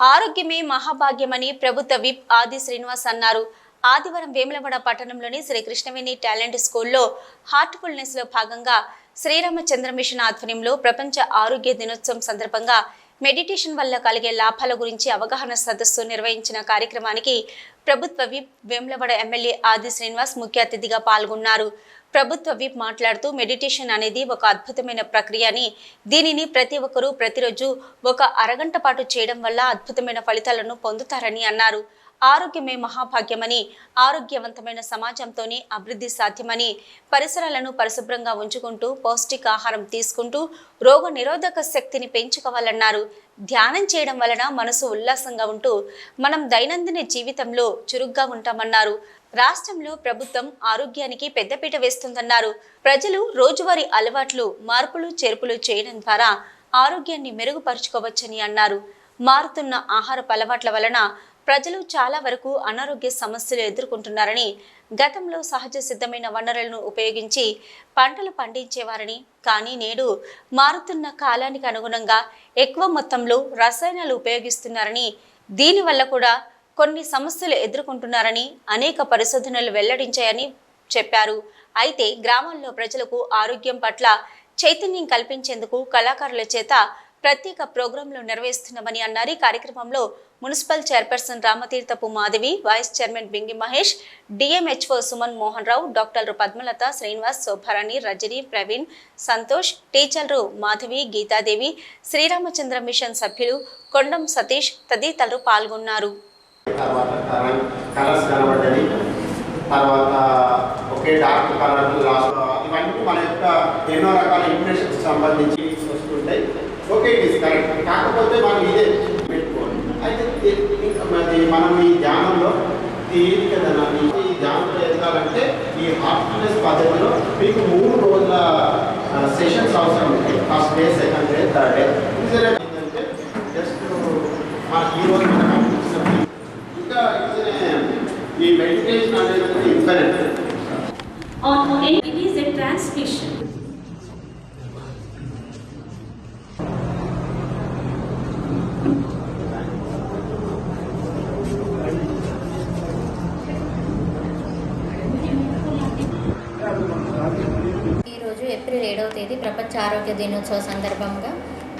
ఆరోగ్యమే మహాభాగ్యమని ప్రభుత్వ విప్ ఆది శ్రీనివాస్ అన్నారు. ఆదివారం వేములవాడ పట్టణంలోని శ్రీ కృష్ణవేణి టాలెంట్ స్కూల్లో హార్ట్ఫుల్నెస్లో భాగంగా శ్రీరామచంద్ర మిషన్ ఆధ్వర్యంలో ప్రపంచ ఆరోగ్య దినోత్సవం సందర్భంగా మెడిటేషన్ వల్ల కలిగే లాభాల గురించి అవగాహన సదస్సు నిర్వహించిన కార్యక్రమానికి ప్రభుత్వ విప్ వేములవాడ ఎమ్మెల్యే ఆది శ్రీనివాస్ ముఖ్య అతిథిగా పాల్గొన్నారు. ప్రభుత్వ విప్ మాట్లాడుతూ మెడిటేషన్ అనేది ఒక అద్భుతమైన ప్రక్రియ అని దీనిని ప్రతి ఒక్కరూ ప్రతిరోజు ఒక అరగంట పాటు చేయడం వల్ల అద్భుతమైన ఫలితాలను పొందుతారని అన్నారు. ఆరోగ్యమే మహాభాగ్యమని ఆరోగ్యవంతమైన సమాజంతోనే అభివృద్ధి సాధ్యమని పరిసరాలను పరిశుభ్రంగా ఉంచుకుంటూ పౌష్టికాహారం తీసుకుంటూ రోగ నిరోధక శక్తిని పెంచుకోవాలన్నారు. ధ్యానం చేయడం వలన మనసు ఉల్లాసంగా ఉంటూ మనం దైనందిన జీవితంలో చురుగ్గా ఉంటామన్నారు. రాష్ట్రంలో ప్రభుత్వం ఆరోగ్యానికి పెద్దపీట వేస్తుందన్నారు. ప్రజలు రోజువారీ అలవాట్లు మార్పులు చేర్పులు చేయడం ద్వారా ఆరోగ్యాన్ని మెరుగుపరుచుకోవచ్చని అన్నారు. మారుతున్న ఆహారపు అలవాట్ల వలన ప్రజలు చాలా వరకు అనారోగ్య సమస్యలు ఎదుర్కొంటున్నారని గతంలో సహజ సిద్ధమైన వనరులను ఉపయోగించి పంటలు పండించేవారని కానీ నేడు మారుతున్న కాలానికి అనుగుణంగా ఎక్కువ మొత్తంలో రసాయనాలు ఉపయోగిస్తున్నారని దీనివల్ల కూడా కొన్ని సమస్యలు ఎదుర్కొంటున్నారని అనేక పరిశోధనలు వెల్లడించాయని చెప్పారు. అయితే గ్రామాల్లో ప్రజలకు ఆరోగ్యం పట్ల చైతన్యం కల్పించేందుకు కళాకారుల చేత ప్రత్యేక ప్రోగ్రాంలు నిర్వహిస్తున్నామని అన్నారు. ఈ కార్యక్రమంలో municipal chairperson Ramatirthapu Madhavi vice chairman Bingi Mahesh DMHO Suman Mohan Rao డాక్టర్లు పద్మలత శ్రీనివాస్ శోభారాణి రజని ప్రవీణ్ సంతోష్ టీచర్లు మాధవి గీతాదేవి శ్రీరామచంద్ర మిషన్ సభ్యులు కొండం సతీష్ తదితరులు పాల్గొన్నారు. తర్వాత ఒకే డార్క్ కలర్ లాస్ట్ ఇవన్నీ మన యొక్క ఎన్నో రకాల ఇంప్రెషన్స్ సంబంధించి వస్తుంటాయి. ఓకే ఇట్ ఇస్ కరెక్ట్ కాకపోతే మనం ఇదే పెట్టుకోవాలి అయితే ఇ- మరి మనం ఈ ధ్యానంలో ఇది ఈ ధ్యానంలో ఎదగాలంటే ఈ హార్ట్ఫుల్నెస్ పద్ధతిలో మీకు మూడు రోజుల సెషన్స్ అవసరం ఉంటాయి first day second day third day ఏంటంటే జస్ట్ మనకి ఈ రోజు మనం అనిపించిన ఇంకా ఇతనే ఈ మెడిటేషన్ అనేది ఇన్ఫరెంట్ On it is a transmission. ప్రపంచ ఆరోగ్య దినోత్సవ సందర్భంగా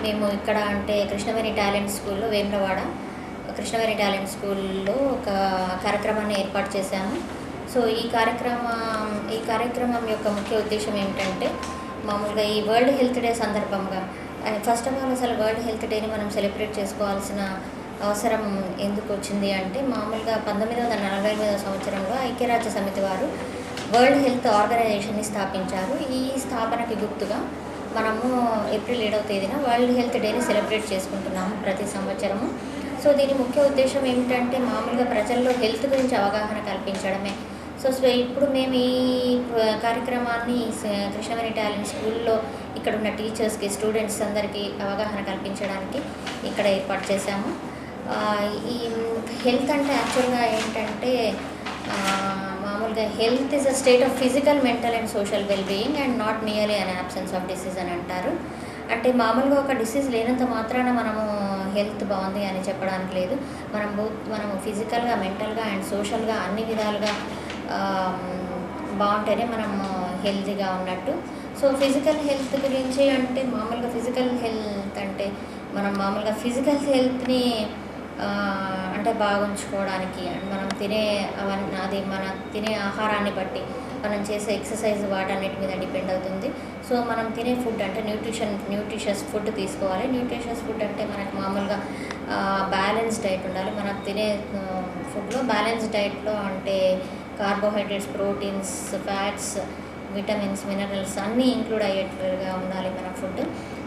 మేము ఇక్కడ అంటే కృష్ణవేణి టాలెంట్ స్కూల్లో వేములవాడ కృష్ణవేణి టాలెంట్ స్కూల్లో ఒక కార్యక్రమాన్ని ఏర్పాటు చేశాము. సో ఈ కార్యక్రమం ఈ కార్యక్రమం యొక్క ముఖ్య ఉద్దేశం ఏమిటంటే మామూలుగా ఈ వరల్డ్ హెల్త్ డే సందర్భంగా ఫస్ట్ ఆఫ్ ఆల్ అసలు వరల్డ్ హెల్త్ డేని మనం సెలబ్రేట్ చేసుకోవాల్సిన అవసరం ఎందుకు వచ్చింది అంటే మామూలుగా పంతొమ్మిది వందల నలభై ఎనిమిదవ సంవత్సరంలో ఐక్యరాజ్య సమితి వారు వరల్డ్ హెల్త్ ఆర్గనైజేషన్ని స్థాపించారు. ఈ స్థాపనకి గుర్తుగా మనము ఏప్రిల్ ఏడవ తేదీన వరల్డ్ హెల్త్ డేని సెలబ్రేట్ చేసుకుంటున్నాము ప్రతి సంవత్సరము. సో దీని ముఖ్య ఉద్దేశం ఏమిటంటే మామూలుగా ప్రజల్లో హెల్త్ గురించి అవగాహన కల్పించడమే. సో సో ఇప్పుడు మేము ఈ కార్యక్రమాన్ని కృష్ణవేణి టాలెంట్ స్కూల్లో ఇక్కడ ఉన్న టీచర్స్కి స్టూడెంట్స్ అందరికీ అవగాహన కల్పించడానికి ఇక్కడ ఏర్పాటు చేశాము. ఈ హెల్త్ అంటే యాక్చువల్గా ఏంటంటే మామూలుగా health is a state of physical mental and social wellbeing and not merely an absence of disease అని అంటారు. అంటే మామూలుగా ఒక డిసీజ్ లేనంత మాత్రాన మనము హెల్త్ బాగుంది అని చెప్పడానికి లేదు. మనం బోత్ మనము ఫిజికల్గా మెంటల్గా అండ్ సోషల్గా అన్ని విధాలుగా బాగుంటేనే మనం హెల్తీగా ఉన్నట్టు. సో ఫిజికల్ హెల్త్ గురించి అంటే మామూలుగా ఫిజికల్ హెల్త్ అంటే మనం మామూలుగా ఫిజికల్ హెల్త్ని అంటే బాగుంచుకోవడానికి. అండ్ మనం తినే అవన్నీ అది మన తినే ఆహారాన్ని బట్టి మనం చేసే ఎక్సర్సైజ్ వాటన్నిటి మీద డిపెండ్ అవుతుంది. సో మనం తినే ఫుడ్ అంటే న్యూట్రిషన్ న్యూట్రిషియస్ ఫుడ్ తీసుకోవాలి. న్యూట్రిషియస్ ఫుడ్ అంటే మనకు మామూలుగా బ్యాలెన్స్ డైట్ ఉండాలి. మనం తినే ఫుడ్లో బ్యాలెన్స్ డైట్లో అంటే carbohydrates proteins fats vitamins minerals అన్నీ ఇంక్లూడ్ అయ్యేట్టుగా ఉండాలి మన ఫుడ్.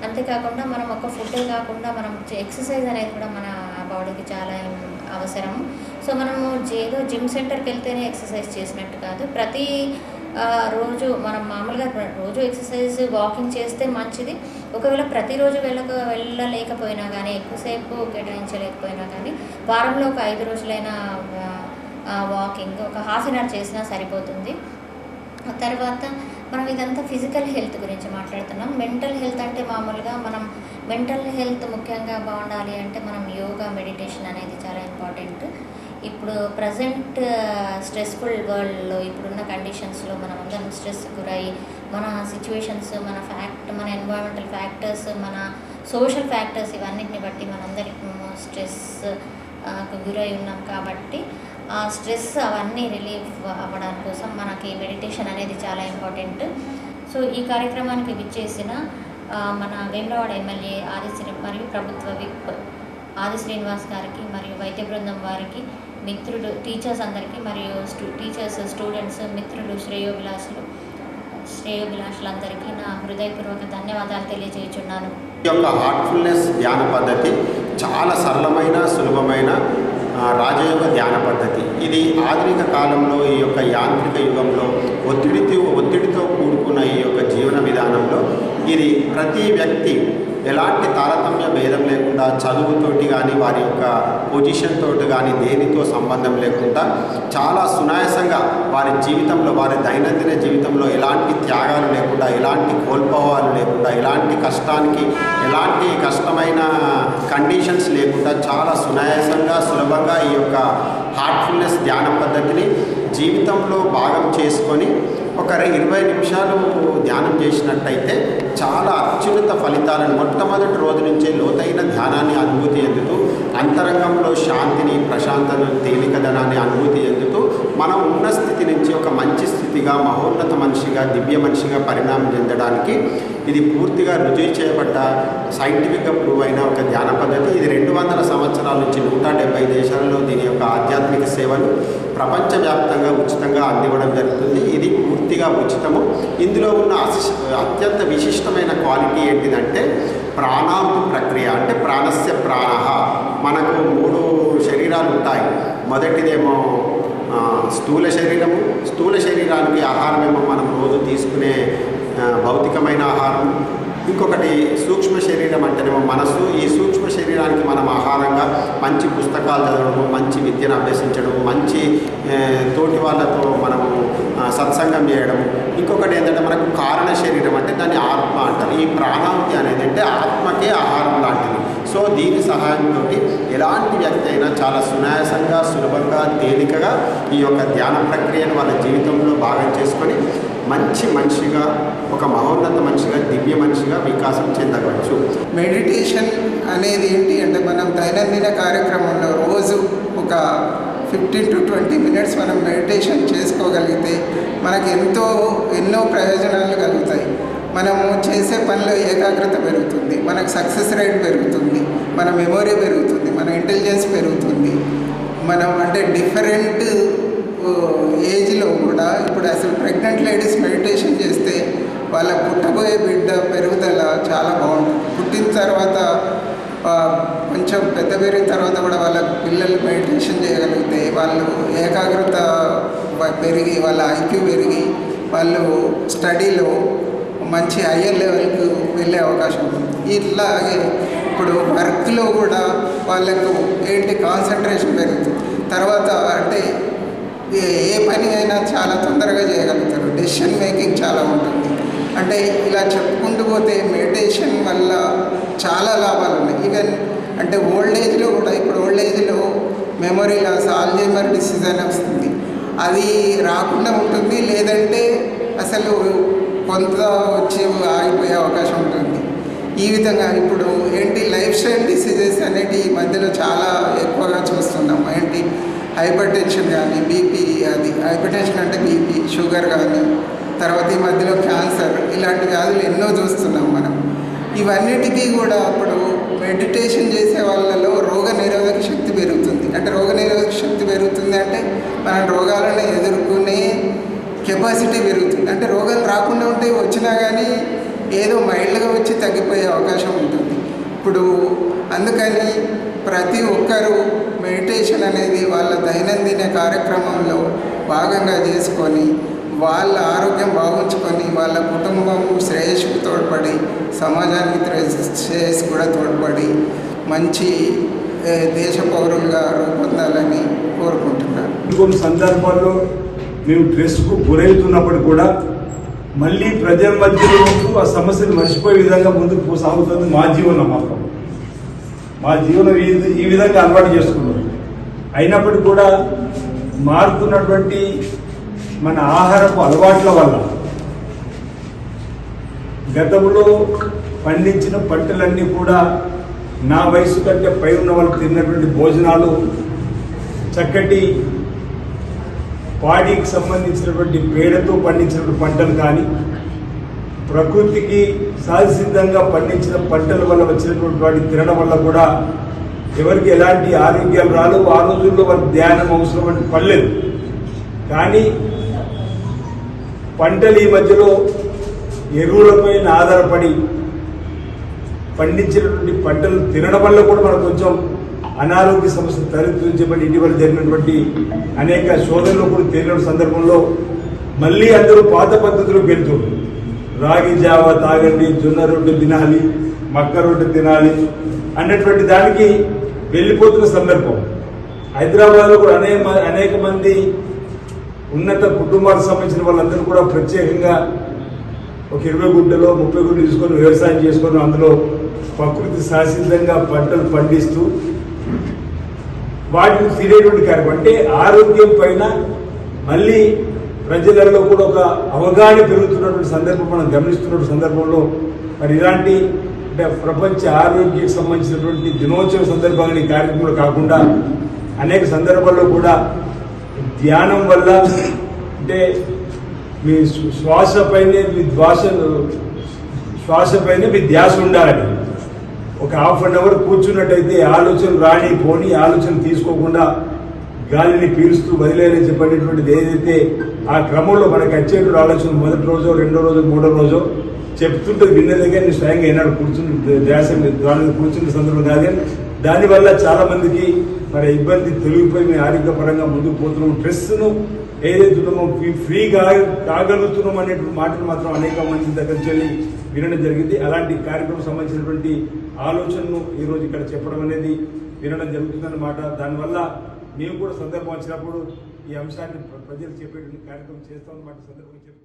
అంతేకాకుండా మనం ఒక ఫుడ్ కాకుండా మనం ఎక్సర్సైజ్ అనేది కూడా మనం బాడీకి చాలా అవసరం సో మనము ఏదో జిమ్ సెంటర్కి వెళ్తేనే ఎక్సర్సైజ్ చేసినట్టు కాదు. ప్రతి రోజు మనం మామూలుగా రోజు ఎక్సర్సైజ్ వాకింగ్ చేస్తే మంచిది. ఒకవేళ ప్రతిరోజు వెళ్ళక వెళ్ళలేకపోయినా కానీ ఎక్కువసేపు కేటాయించలేకపోయినా కానీ వారంలో ఒక ఐదు రోజులైనా వాకింగ్ ఒక హాఫ్ అన్ అవర్ చేసినా సరిపోతుంది. తర్వాత మనం ఇదంతా ఫిజికల్ హెల్త్ గురించి మాట్లాడుతున్నాం. మెంటల్ హెల్త్ అంటే మామూలుగా మనం మెంటల్ హెల్త్ ముఖ్యంగా బాగుండాలి అంటే మనం యోగా మెడిటేషన్ అనేది చాలా ఇంపార్టెంట్ ఇప్పుడు ప్రజెంట్ స్ట్రెస్ఫుల్ వరల్డ్లో ఇప్పుడున్న కండిషన్స్లో మనం అందరం స్ట్రెస్ గురై మన సిచ్యువేషన్స్ మన ఫ్యాక్ట్ మన ఎన్వైరన్మెంటల్ ఫ్యాక్టర్స్ మన సోషల్ ఫ్యాక్టర్స్ ఇవన్నిటిని బట్టి మనందరికి స్ట్రెస్ గురై ఉన్నాం కాబట్టి ఆ స్ట్రెస్ అవన్నీ రిలీఫ్ అవ్వడం కోసం మనకి మెడిటేషన్ అనేది చాలా ఇంపార్టెంట్ సో ఈ కార్యక్రమానికి విచ్చేసిన మన వేమరవాడ ఎమ్మెల్యే ఆదిశ్రీ మరియు ప్రభుత్వ విప్ ఆది శ్రీనివాస్ గారికి మరియు వైద్య బృందం వారికి మిత్రులు టీచర్స్ అందరికీ మరియు స్టూ టీచర్స్ స్టూడెంట్స్ మిత్రులు శ్రేయోభిలాషులు శ్రేయోభిలాషులందరికీ నా హృదయపూర్వక ధన్యవాదాలు తెలియజేయుచున్నాను. యొక్క హార్ట్ఫుల్నెస్ ధ్యాన పద్ధతి చాలా సరళమైన సులభమైన రాజయోగ ధ్యాన పద్ధతి. ఇది ఆధునిక కాలంలో ఈ యొక్క యాంత్రిక యుగంలో ఒత్తిడితో ఒత్తిడితో కూడుకున్న ఈ యొక్క జీవన విధానంలో ఇది ప్రతి వ్యక్తి ఎలాంటి తారతమ్య భేదం లేకుండా చదువుతోటి కానీ వారి యొక్క పొజిషన్ తోటి కానీ దేనితో సంబంధం లేకుండా చాలా సునాయాసంగా వారి జీవితంలో వారి దైనందిన జీవితంలో ఎలాంటి త్యాగాలు లేకుండా ఎలాంటి కోల్పోవాలు లేకుండా ఎలాంటి కష్టానికి ఎలాంటి కష్టమైన కండిషన్స్ లేకుండా చాలా సునాయాసంగా సులభంగా ఈ యొక్క హార్ట్ఫుల్నెస్ ధ్యాన పద్ధతిని జీవితంలో భాగం చేసుకొని ఒక ఇరవై నిమిషాలు ధ్యానం చేసినట్టయితే చాలా అత్యున్నత ఫలితాలను మొట్టమొదటి రోజు నుంచే లోతైన ధ్యానాన్ని అనుభూతి ఎందుతూ అంతరంగంలో శాంతిని ప్రశాంతను తేలికదనాన్ని అనుభూతి ఎందుతూ మనం ఉన్న స్థితి నుంచి ఒక మంచి స్థితిగా మహోన్నత మనిషిగా దివ్య మనిషిగా పరిణామం చెందడానికి ఇది పూర్తిగా రుజువు చేయబడ్డ సైంటిఫిక్గా ప్రూవ్ అయిన ఒక ధ్యాన పద్ధతి. ఇది రెండు వందల సంవత్సరాల నుంచి నూట డెబ్బై దేశాలలో దీని యొక్క ఆధ్యాత్మిక సేవలు ప్రపంచవ్యాప్తంగా ఉచితంగా అందివ్వడం జరుగుతుంది. ఇది పూర్తిగా ఉచితము. ఇందులో ఉన్న అశిష్ అత్యంత విశిష్టమైన క్వాలిటీ ఏంటిదంటే ప్రాణాంతు ప్రక్రియ. అంటే ప్రాణస్య ప్రాణ. మనకు మూడు శరీరాలు ఉంటాయి. మొదటిదేమో స్థూల శరీరము స్థూల శరీరానికి ఆహారమేమో మనం రోజు తీసుకునే భౌతికమైన ఆహారం. ఇంకొకటి సూక్ష్మ శరీరం అంటేనేమో మనస్సు. ఈ సూక్ష్మ శరీరానికి మనం ఆహారంగా మంచి పుస్తకాలు చదవడము మంచి విద్యను అభ్యసించడం మంచి తోటి వాళ్ళతో మనము సత్సంగం చేయడం ఇంకొకటి ఏంటంటే మనకు కారణ శరీరం అంటే దాన్ని ఆత్మ అంటారు. ఈ ప్రాణాంతి అనేది అంటే ఆత్మకే ఆహారం లాంటిది. సో దీని సహాయంతో ఎలాంటి వ్యక్తి అయినా చాలా సునాయాసంగా సులభంగా తేలికగా ఈ యొక్క ధ్యాన ప్రక్రియను వాళ్ళ జీవితంలో భాగం చేసుకొని మంచి మనిషిగా ఒక మహోన్నత మనిషిగా దివ్య మనిషిగా వికాసం చెందవచ్చు. మెడిటేషన్ అనేది ఏంటి అంటే మనం దైనందిన కార్యక్రమంలో రోజు ఒక ఫిఫ్టీన్ టు ట్వంటీ మినిట్స్ మనం మెడిటేషన్ చేసుకోగలిగితే మనకు ఎంతో ఎన్నో ప్రయోజనాలు కలుగుతాయి. మనము చేసే పనిలో ఏకాగ్రత పెరుగుతుంది మనకు సక్సెస్ రేట్ పెరుగుతుంది. మన మెమొరీ పెరుగుతుంది మన ఇంటెలిజెన్స్ పెరుగుతుంది. మనం అంటే డిఫరెంట్ ఏజ్లో కూడా ఇప్పుడు అసలు ప్రెగ్నెంట్ లేడీస్ మెడిటేషన్ చేస్తే వాళ్ళ పుట్టబోయే బిడ్డ పెరుగుదల చాలా బాగుంటుంది. పుట్టిన తర్వాత కొంచెం పెద్ద పెరిగిన తర్వాత కూడా వాళ్ళ పిల్లలు మెడిటేషన్ చేయగలిగితే వాళ్ళు ఏకాగ్రత పెరిగి వాళ్ళ ఐక్యూ పెరిగి వాళ్ళు స్టడీలో మంచి హయ్యర్ లెవెల్కి వెళ్ళే అవకాశం ఉంది ఇట్లాగే ఇప్పుడు వర్క్లో కూడా వాళ్ళకు ఏంటి కాన్సన్ట్రేషన్ పెరుగుతుంది. తర్వాత అంటే ఏ పని అయినా చాలా తొందరగా చేయగలుగుతారు. డెసిషన్ మేకింగ్ చాలా ఉంటుంది. అంటే ఇలా చెప్పుకుంటూ పోతే మెడిటేషన్ వల్ల చాలా లాభాలు ఉన్నాయి. ఈవెన్ అంటే ఓల్డ్ ఏజ్లో కూడా ఇప్పుడు ఓల్డ్ ఏజ్లో మెమొరీ లాస్ ఆల్జైమర్ డిసీజ్ అని వస్తుంది. అది రాకుండా ఉంటుంది. లేదంటే అసలు కొంత వచ్చి ఆగిపోయే అవకాశం ఉంటుంది. ఈ విధంగా ఇప్పుడు ఏంటి లైఫ్ స్టైల్ డిసీజెస్ అనేటి ఈ మధ్యలో చాలా ఎక్కువగా చూస్తున్నాం. ఏంటి? హైపర్ టెన్షన్ కానీ బీపీ అది హైపర్ టెన్షన్ అంటే బీపీ షుగర్ కానీ తర్వాత ఈ మధ్యలో క్యాన్సర్ ఇలాంటి వ్యాధులు ఎన్నో చూస్తున్నాం మనం. ఇవన్నిటికీ కూడా అప్పుడు మెడిటేషన్ చేసే వాళ్ళలో రోగ నిరోధక శక్తి పెరుగుతుంది. అంటే రోగ నిరోధక శక్తి పెరుగుతుంది అంటే మనం రోగాలను ఎదుర్కొనే కెపాసిటీ పెరుగుతుంది. అంటే రోగాలు రాకుండా ఉంటే వచ్చినా కానీ ఏదో మైల్డ్గా వచ్చి తగ్గిపోయే అవకాశం ఉంటుంది. ఇప్పుడు అందుకని ప్రతి ఒక్కరూ మెడిటేషన్ అనేది వాళ్ళ దైనందిన కార్యక్రమంలో భాగంగా చేసుకొని వాళ్ళ ఆరోగ్యం బాగుంచుకొని వాళ్ళ కుటుంబం శ్రేయస్సుకు తోడ్పడి సమాజానికి శ్రేయస్సు కూడా తోడ్పడి మంచి దేశ పౌరులుగా రూపొందాలని కోరుకుంటున్నాను. కొన్ని సందర్భాల్లో మేము స్ట్రెస్కు గురవుతున్నప్పుడు కూడా మళ్ళీ ప్రజల మధ్యలో ఆ సమస్యను మర్చిపోయే విధంగా ముందుకు సాగుతుంది మా జీవనం మాత్రం. మా జీవనం ఈ ఈ విధంగా అలవాటు చేసుకున్నాం. అయినప్పటికీ కూడా మారుతున్నటువంటి మన ఆహారపు అలవాట్ల వల్ల గతంలో పండించిన పంటలన్నీ కూడా నా వయసు కంటే పై ఉన్న వాళ్ళు తిన్నటువంటి భోజనాలు చక్కటి పాడికి సంబంధించినటువంటి పేడతో పండించినటువంటి పంటలు కానీ ప్రకృతికి సహజసిద్ధంగా పండించిన పంటల వల్ల వచ్చినటువంటి వాటి తినడం వల్ల కూడా ఎవరికి ఎలాంటి ఆరోగ్యాలు రాదు ఆ రోజుల్లో వారికి ధ్యానం అవసరం అని పడలేదు. కానీ పంటలు ఈ మధ్యలో ఎరువులపైన ఆధారపడి పండించినటువంటి పంటలు తినడం వల్ల కూడా మనకు కొంచెం అనారోగ్య సమస్యలు తలెత్తించబడి ఇటీవల జరిగినటువంటి అనేక శోధనలు కూడా తేలిన సందర్భంలో మళ్ళీ అందరూ పాత పద్ధతులు వెళ్తున్నారు రాగి జావ తాగండి జొన్న రొట్టె తినాలి మక్క రొట్టె తినాలి అన్నటువంటి దానికి వెళ్ళిపోతున్న సందర్భం. హైదరాబాద్లో కూడా అనేక అనేక మంది ఉన్నత కుటుంబాలకు సంబంధించిన వాళ్ళందరూ కూడా ప్రత్యేకంగా ఒక ఇరవై గుంటలో ముప్పై గుంటలు తీసుకొని వ్యవసాయం చేసుకొని అందులో ప్రకృతి సహసిద్ధంగా పంటలు పండిస్తూ వాటిని తినేటువంటి కార్యం అంటే ఆరోగ్యం పైన మళ్ళీ ప్రజలలో కూడా ఒక అవగాహన పెరుగుతున్నటువంటి సందర్భం మనం గమనిస్తున్న సందర్భంలో మరి ఇలాంటి అంటే ప్రపంచ ఆరోగ్యకు సంబంధించినటువంటి దినోత్సవ సందర్భంగా ఈ కార్యక్రమంలో కాకుండా అనేక సందర్భాల్లో కూడా ధ్యానం వల్ల అంటే మీ శ్వాస పైనే మీ ధ్వాస శ్వాస పైనే మీ ధ్యాస ఉండాలని ఒక హాఫ్ అన్ అవర్ కూర్చున్నట్టయితే ఆలోచన రాని పోని ఆలోచన తీసుకోకుండా గాలిని పీలుస్తూ వదిలేయని చెప్పేటటువంటిది ఏదైతే ఆ క్రమంలో మనకి వచ్చేటువంటి ఆలోచన మొదటి రోజు రెండో రోజు మూడో రోజు చెప్తుంటే విన్నదిగా నేను స్వయంగా ఏనాడు కూర్చుని దేశం కూర్చుని దాని కూర్చున్న సందర్భం కాదు కానీ దానివల్ల చాలామందికి మరి ఇబ్బంది తొలగిపోయి మేము ఆరోగ్యపరంగా ముందుకు పోతున్నాం. స్ట్రెస్ను ఏదైతే ఉన్నామో ఫ్రీ- ఫ్రీగా కాగలుగుతున్నాం అనేటువంటి మాటలు మాత్రం అనేక మంది దగ్గర చెల్లి వినడం జరిగింది. అలాంటి కార్యక్రమం సంబంధించినటువంటి ఆలోచనను ఈరోజు ఇక్కడ చెప్పడం అనేది వినడం జరుగుతుందన్నమాట దానివల్ల మేము కూడా సందర్భం వచ్చినప్పుడు ఈ అంశాన్ని ప్ర- చెప్పేటువంటి కార్యక్రమం చేస్తామన్నమాట సందర్భం చెప్తూ